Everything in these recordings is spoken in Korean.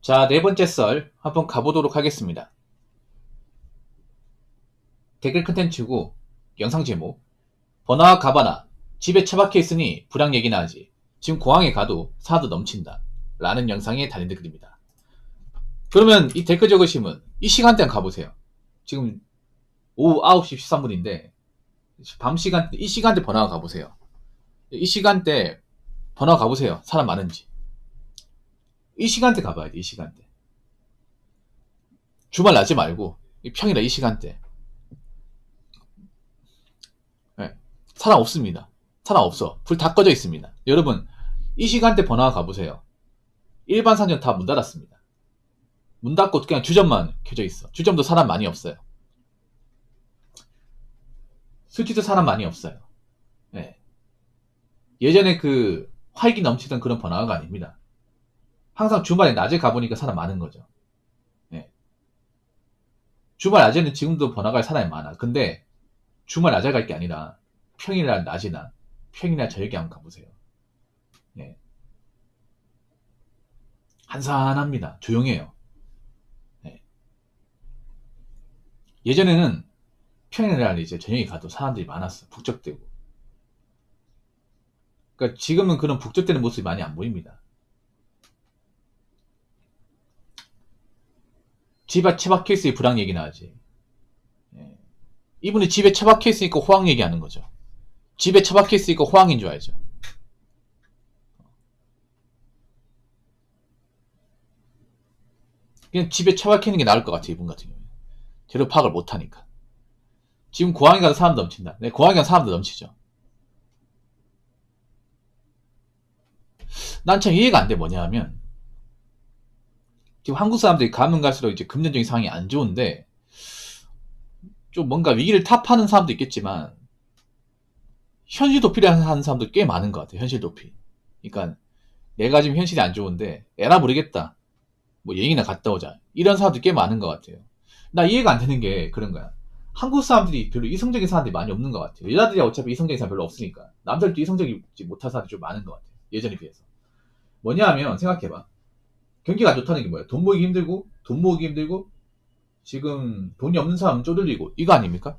자, 네 번째 썰 한번 가보도록 하겠습니다. 댓글 컨텐츠고 영상 제목 버나와 가바나 집에 처박혀 있으니 불황 얘기나 하지 지금 공항에 가도 사도 넘친다 라는 영상에 달린 댓글입니다. 그러면 이 댓글 적으시면 이 시간대는 가보세요. 지금 오후 9시 13분인데 밤 시간대 이 시간대 번화가 가보세요. 이 시간대 번화가 가보세요. 사람 많은지. 이 시간대 가봐야 돼, 이 시간대. 주말 낮에 말고, 평일에 이 시간대. 네, 사람 없습니다. 사람 없어. 불 다 꺼져 있습니다. 여러분, 이 시간대 번화가 가보세요. 일반 상점 다 문 닫았습니다. 문 닫고 그냥 주점만 켜져 있어. 주점도 사람 많이 없어요. 술집도 사람 많이 없어요. 네. 예전에 그 활기 넘치던 그런 번화가가 아닙니다. 항상 주말에 낮에 가보니까 사람 많은 거죠. 네. 주말 낮에는 지금도 번화가에 사람이 많아. 근데 주말 낮에 갈 게 아니라 평일날 낮이나 평일날 저녁에 한번 가보세요. 네. 한산합니다. 조용해요. 네. 예전에는 평일날 이제 저녁에 가도 사람들이 많았어. 북적대고. 그러니까 지금은 그런 북적대는 모습이 많이 안 보입니다. 집에 처박혀 있으니 불황 얘기나 하지. 예. 이분이 집에 처박혀 있으니까 호황 얘기하는 거죠. 집에 처박혀 있으니까 호황인 줄 알죠. 그냥 집에 처박혀 있는 게 나을 것 같아, 이분 같은 경우에. 제대로 파악을 못하니까. 지금 공항에 가서 사람 넘친다. 네, 공항에 가서 사람도 넘치죠. 난 참 이해가 안 돼, 뭐냐 하면, 지금 한국 사람들이 가면 갈수록 이제 금전적인 상황이 안 좋은데, 좀 뭔가 위기를 탑하는 사람도 있겠지만, 현실 도피를 하는 사람도 꽤 많은 것 같아요, 현실 도피. 그러니까, 내가 지금 현실이 안 좋은데, 에라 모르겠다. 뭐 여행이나 갔다 오자. 이런 사람도 꽤 많은 것 같아요. 나 이해가 안 되는 게 그런 거야. 한국 사람들이 별로 이성적인 사람들이 많이 없는 것 같아요. 여자들이 어차피 이성적인 사람 별로 없으니까. 남자들도 이성적이지 못한 사람들이 좀 많은 것 같아요. 예전에 비해서. 뭐냐 하면, 생각해봐. 경기가 안 좋다는 게 뭐야? 돈 모으기 힘들고, 돈 모으기 힘들고, 지금 돈이 없는 사람은 쪼들리고, 이거 아닙니까?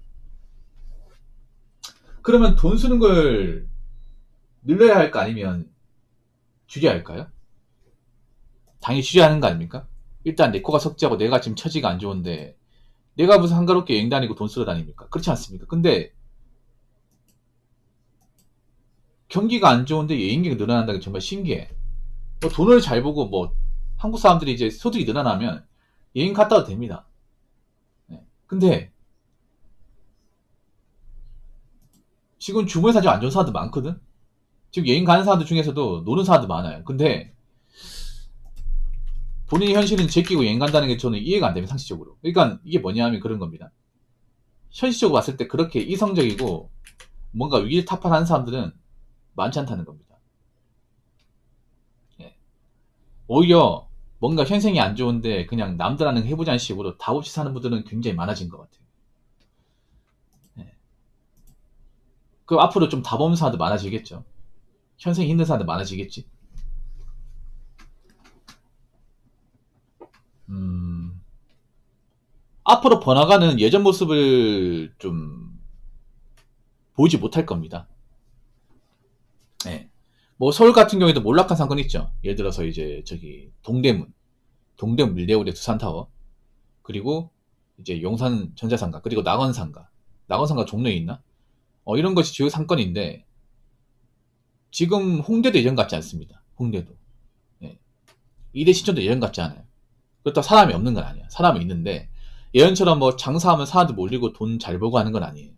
그러면 돈 쓰는 걸 늘려야 할까 아니면 줄여야 할까요? 당연히 줄여야 하는 거 아닙니까? 일단 내 코가 석지하고 내가 지금 처지가 안 좋은데 내가 무슨 한가롭게 여행 다니고 돈 쓰러 다닙니까? 그렇지 않습니까? 근데 경기가 안 좋은데 여행객이 늘어난다는 게 정말 신기해. 뭐 돈을 잘 보고 뭐 한국 사람들이 이제 소득이 늘어나면 여행 갔다 와도 됩니다. 네. 근데 지금 주머니 사정 안 좋은 사람들 많거든? 지금 여행 가는 사람들 중에서도 노는 사람들 많아요. 근데 본인의 현실은 제끼고 여행 간다는 게 저는 이해가 안 됩니다, 상식적으로. 그러니까 이게 뭐냐 하면 그런 겁니다. 현실적으로 봤을 때 그렇게 이성적이고 뭔가 위기를 타판하는 사람들은 많지 않다는 겁니다. 예. 오히려 뭔가 현생이 안 좋은데 그냥 남들하는 해보자는 식으로 답 없이 사는 분들은 굉장히 많아진 것 같아요. 예. 그 앞으로 좀 답 없는 사람도 많아지겠죠. 현생이 힘든 사람도 많아지겠지. 음, 앞으로 번화가는 예전 모습을 좀 보이지 못할 겁니다. 네. 뭐 서울 같은 경우에도 몰락한 상권 있죠. 예를 들어서 이제 저기 동대문, 동대문 밀대우리 두산타워, 그리고 이제 용산 전자상가, 그리고 낙원상가, 낙원상가 종로에 있나? 어, 이런 것이 주요 상권인데 지금 홍대도 예전 같지 않습니다. 홍대도. 네. 이대 신촌도 예전 같지 않아요. 그렇다고 사람이 없는 건 아니야. 사람이 있는데 예전처럼 뭐 장사하면 사람들 몰리고 돈 잘 벌고 하는 건 아니에요.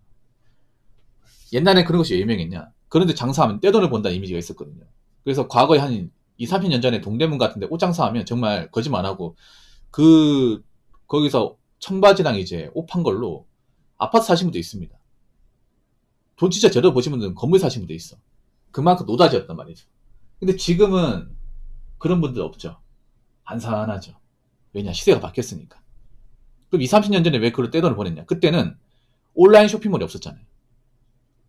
옛날에 그런 것이 왜 유명했냐? 그런데 장사하면 떼돈을 번다는 이미지가 있었거든요. 그래서 과거에 한 2, 30년 전에 동대문 같은데 옷 장사하면 정말 거짓말 안 하고 그 거기서 청바지랑 이제 옷 판 걸로 아파트 사신 분도 있습니다. 돈 진짜 제대로 보신 분들은 건물 사신 분도 있어. 그만큼 노다지였단 말이죠. 근데 지금은 그런 분들 없죠. 한산하죠. 왜냐 시대가 바뀌었으니까. 그럼 2, 30년 전에 왜 그걸 떼돈을 보냈냐? 그때는 온라인 쇼핑몰이 없었잖아요.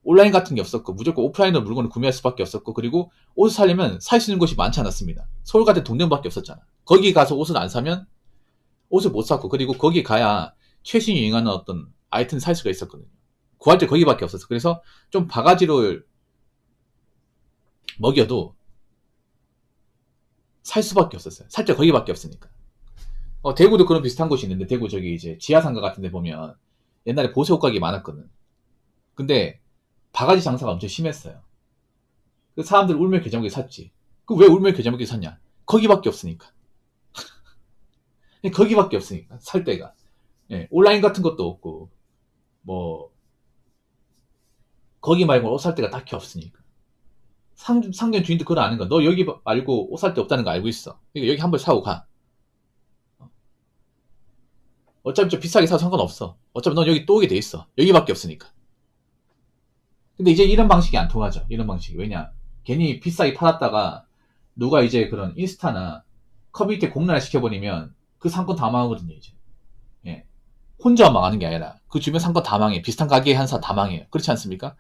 온라인 같은 게 없었고 무조건 오프라인으로 물건을 구매할 수밖에 없었고 그리고 옷을 사려면 살 수 있는 곳이 많지 않았습니다. 서울 같은 동네밖에 없었잖아. 거기 가서 옷을 안 사면 옷을 못 샀고 그리고 거기 가야 최신 유행하는 어떤 아이템 살 수가 있었거든요. 구할 때 거기밖에 없었어. 그래서 좀 바가지를 먹여도 살 수밖에 없었어요. 살 때 거기밖에 없으니까. 어, 대구도 그런 비슷한 곳이 있는데 대구 저기 이제 지하상가 같은 데 보면 옛날에 보세 옷가게 많았거든. 근데 바가지 장사가 엄청 심했어요. 그 사람들 울며 겨자먹기 샀지. 그 왜 울며 겨자먹기 샀냐? 거기밖에 없으니까. 거기밖에 없으니까 살 데가. 예, 온라인 같은 것도 없고 뭐 거기 말고 옷 살 데가 딱히 없으니까. 상, 상견 주인도 그걸 아는 거야. 너 여기 말고 옷 살 데 없다는 거 알고 있어. 그러니까 여기 한 번 사고 가. 어차피 좀 비싸게 사도 상관없어. 어차피 넌 여기 또 오게 돼 있어. 여기밖에 없으니까. 근데 이제 이런 방식이 안 통하죠. 이런 방식이. 왜냐? 괜히 비싸게 팔았다가 누가 이제 그런 인스타나 커뮤니티 공론화 시켜버리면 그 상권 다 망하거든요, 이제. 예. 혼자 망하는 게 아니라 그 주변 상권 다 망해. 비슷한 가게에 한사 다 망해요. 그렇지 않습니까?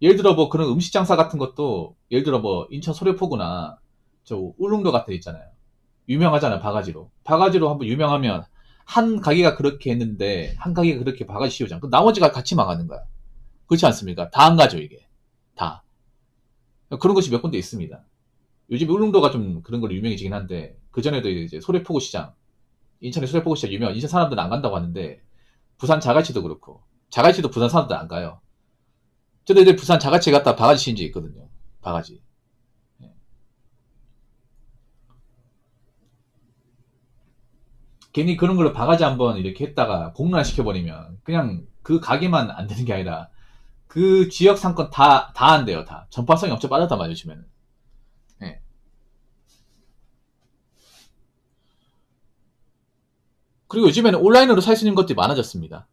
예를 들어 뭐 그런 음식 장사 같은 것도 예를 들어 뭐 인천 소래포구나 저 울릉도 같은 데 있잖아요. 유명하잖아요, 바가지로. 바가지로 한번 유명하면 한 가게가 그렇게 했는데 한 가게가 그렇게 바가지 씌우잖아. 그 나머지가 같이 망하는 거야. 그렇지 않습니까? 다 안 가죠, 이게. 다. 그런 것이 몇 군데 있습니다. 요즘 울릉도가 좀 그런 걸로 유명해지긴 한데, 그전에도 이제 소래포구 시장, 인천의 소래포구 시장 유명, 인천 사람들은 안 간다고 하는데, 부산 자갈치도 그렇고, 자갈치도 부산 사람들 안 가요. 저도 이제 부산 자갈치 갔다 바가지 신지 있거든요. 바가지. 예. 괜히 그런 걸로 바가지 한번 이렇게 했다가 공론화 시켜버리면 그냥 그 가게만 안 되는 게 아니라 그 지역 상권 다, 다 안 돼요, 다. 전파성이 엄청 빠졌단 말이에요, 요즘에는. 네. 그리고 요즘에는 온라인으로 살 수 있는 것들이 많아졌습니다.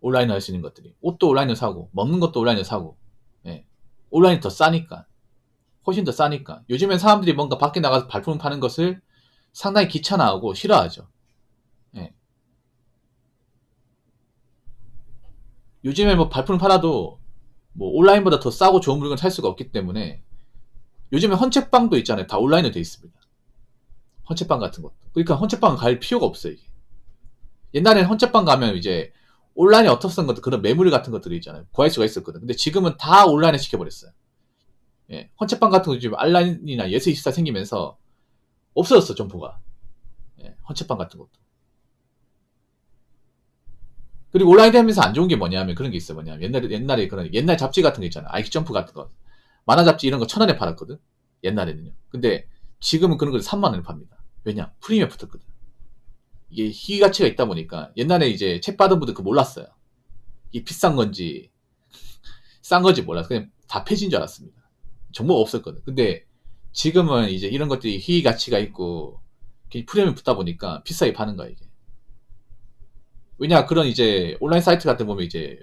온라인으로 할 수 있는 것들이. 옷도 온라인으로 사고, 먹는 것도 온라인으로 사고, 예. 온라인이 더 싸니까. 훨씬 더 싸니까. 요즘엔 사람들이 뭔가 밖에 나가서 발품을 파는 것을 상당히 귀찮아하고 싫어하죠. 예. 요즘에 뭐 발품을 팔아도 뭐 온라인보다 더 싸고 좋은 물건 살 수가 없기 때문에 요즘에 헌책방도 있잖아요. 다 온라인으로 돼 있습니다. 헌책방 같은 것도. 그러니까 헌책방 갈 필요가 없어요. 이게. 옛날에는 헌책방 가면 이제 온라인에 어떻던 것들 그런 매물 같은 것들이 있잖아요. 구할 수가 있었거든. 근데 지금은 다 온라인에 시켜버렸어요. 예, 헌책방 같은 거 지금 온라인이나 예스24 생기면서 없어졌어 점포가. 예, 헌책방 같은 것도. 그리고 온라인 되면서 안 좋은 게 뭐냐면 그런 게 있어 뭐냐면 옛날에 옛날에 그런 옛날 잡지 같은 거 있잖아 아이키 점프 같은 거. 만화 잡지 이런 거 천 원에 팔았거든? 옛날에는요. 근데 지금은 그런 걸 3만 원에 팝니다. 왜냐? 프리미엄 붙었거든. 이게 희귀 가치가 있다 보니까 옛날에 이제 책 받은 분들 그 몰랐어요. 이게 비싼 건지 싼 건지 몰라서 그냥 다 폐지인 줄 알았습니다. 정보가 없었거든. 근데 지금은 이제 이런 것들이 희귀 가치가 있고 프리미엄 붙다 보니까 비싸게 파는 거야 이게 왜냐 그런 이제 온라인 사이트 같은 보면 이제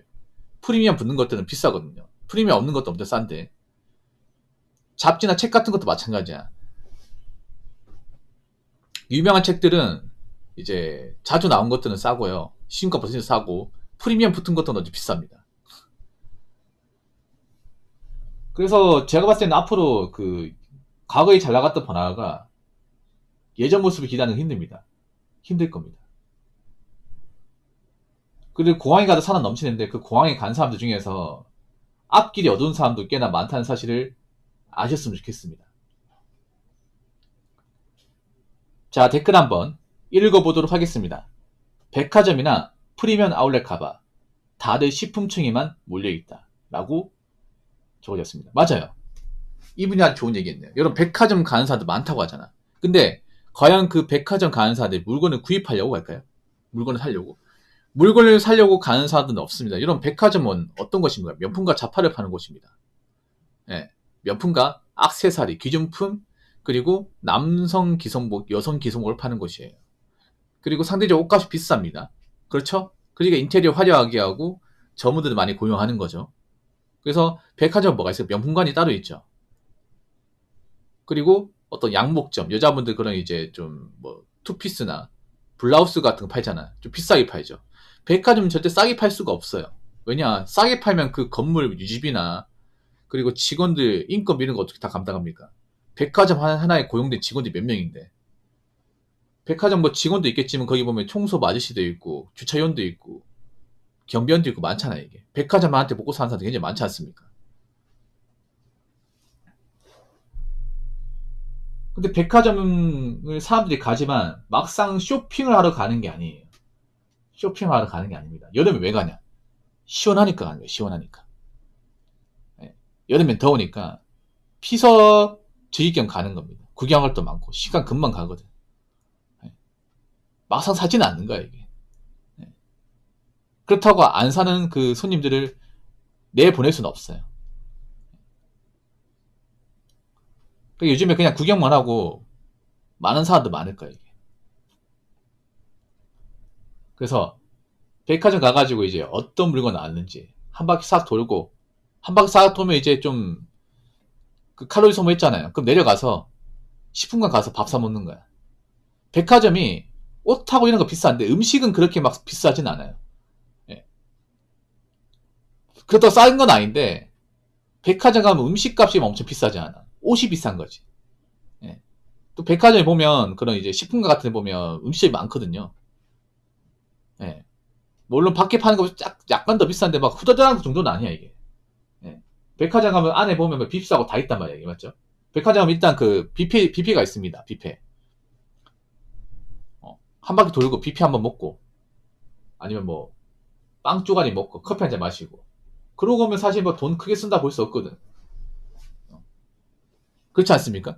프리미엄 붙는 것들은 비싸거든요. 프리미엄 없는 것도 엄청 싼데 잡지나 책 같은 것도 마찬가지야. 유명한 책들은 이제 자주 나온 것들은 싸고요. 시중가 버스에서 싸고 프리미엄 붙은 것도 어디 비쌉니다. 그래서 제가 봤을 때는 앞으로 그 과거에 잘 나갔던 번화가 예전 모습을 기다는 힘듭니다. 힘들 겁니다. 그리고 공항에 가도 사람 넘치는데 그 공항에 간 사람들 중에서 앞길이 어두운 사람도 꽤나 많다는 사실을 아셨으면 좋겠습니다. 자, 댓글 한번 읽어보도록 하겠습니다. 백화점이나 프리미엄 아울렛 가봐. 다들 식품층에만 몰려있다. 라고 적어졌습니다. 맞아요. 이분이 아주 좋은 얘기 했네요. 여러분, 백화점 가는 사람들 많다고 하잖아. 근데, 과연 그 백화점 가는 사람들 물건을 구입하려고 할까요? 물건을 사려고. 물건을 사려고 가는 사람들은 없습니다. 이런 백화점은 어떤 것입니까? 명품과 자파를 파는 곳입니다. 예, 명품과 악세사리, 귀중품, 그리고 남성 기성복, 여성 기성복을 파는 곳이에요. 그리고 상대적으로 옷값이 비쌉니다. 그렇죠? 그러니까 인테리어 화려하게 하고 점원들을 많이 고용하는 거죠. 그래서 백화점 뭐가 있어요? 명품관이 따로 있죠. 그리고 어떤 양복점, 여자분들 그런 이제 좀 뭐 투피스나 블라우스 같은 거 팔잖아요. 좀 비싸게 팔죠. 백화점은 절대 싸게 팔 수가 없어요. 왜냐, 싸게 팔면 그 건물 유지비나 그리고 직원들 인건비 이런 거 어떻게 다 감당합니까? 백화점 하나에 고용된 직원들이 몇 명인데. 백화점 뭐 직원도 있겠지만 거기 보면 청소 아저씨도 있고 주차위원도 있고 경비원도 있고 많잖아요 이게 백화점한테 먹고 사는 사람들 굉장히 많지 않습니까? 근데 백화점을 사람들이 가지만 막상 쇼핑을 하러 가는 게 아니에요. 쇼핑하러 가는 게 아닙니다. 여름에 왜 가냐? 시원하니까 가는 거예요. 시원하니까. 네. 여름엔 더우니까 피서 즐길 겸 가는 겁니다. 구경할 것도 많고 시간 금방 가거든. 네. 막상 사지는 않는 거야 이게. 네. 그렇다고 안 사는 그 손님들을 내 보낼 수는 없어요. 그러니까 요즘에 그냥 구경만 하고 많은 사람도 많을 거예요. 이게. 그래서 백화점 가가지고 이제 어떤 물건 나왔는지 한 바퀴 싹 돌고 한 바퀴 싹 돌면 이제 좀 그 칼로리 소모했잖아요. 그럼 내려가서 10분간 가서 밥 사 먹는 거야. 백화점이 옷하고 이런 거 비싼데 음식은 그렇게 막 비싸진 않아요. 예. 그렇다고 싼 건 아닌데 백화점 가면 음식 값이 엄청 비싸지 않아. 옷이 비싼 거지. 예. 또 백화점에 보면 그런 이제 식품가 같은 데 보면 음식이 많거든요. 예. 물론 밖에 파는 거 약간 더 비싼데 막 후다다한 정도는 아니야 이게. 예. 백화점 가면 안에 보면 뭐 빕스하고 다 있단 말이야 이게 맞죠? 백화점 은 일단 그 뷔페 뷔페가 있습니다 뷔페. 어, 한 바퀴 돌고 뷔페 한번 먹고 아니면 뭐 빵 쪼가리 먹고 커피 한 잔 마시고 그러고 오면 사실 뭐 돈 크게 쓴다 볼 수 없거든. 그렇지 않습니까?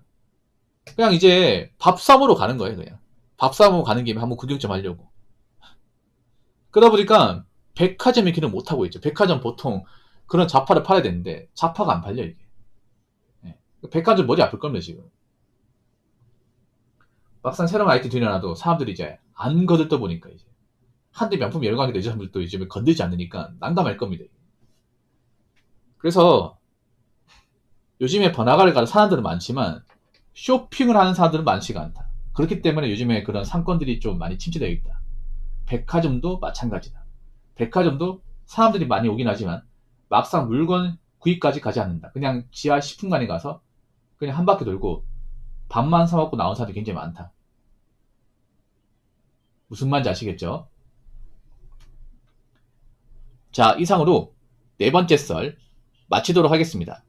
그냥 이제 밥사으로 가는 거예요, 그냥. 밥사으로 가는 김에 한번 구경 좀 하려고. 그러다 보니까 백화점이 길을 못 하고 있죠. 백화점 보통 그런 자파를 팔아야 되는데 자파가 안 팔려 이게. 네. 백화점 머리 아플 겁니다 지금. 막상 새로운 아이템 들여놔도 사람들이 이제 안 거들떠 보니까 이제 한대 명품 가게 되죠. 사람들도 이제 건들지 않으니까 난감할 겁니다. 그래서 요즘에 번화가를 가는 사람들은 많지만 쇼핑을 하는 사람들은 많지가 않다. 그렇기 때문에 요즘에 그런 상권들이 좀 많이 침체되어 있다. 백화점도 마찬가지다. 백화점도 사람들이 많이 오긴 하지만 막상 물건 구입까지 가지 않는다. 그냥 지하 10분간에 가서 그냥 한 바퀴 돌고 밥만 사먹고 나온 사람들이 굉장히 많다. 무슨 말인지 아시겠죠? 자, 이상으로 네 번째 썰 마치도록 하겠습니다.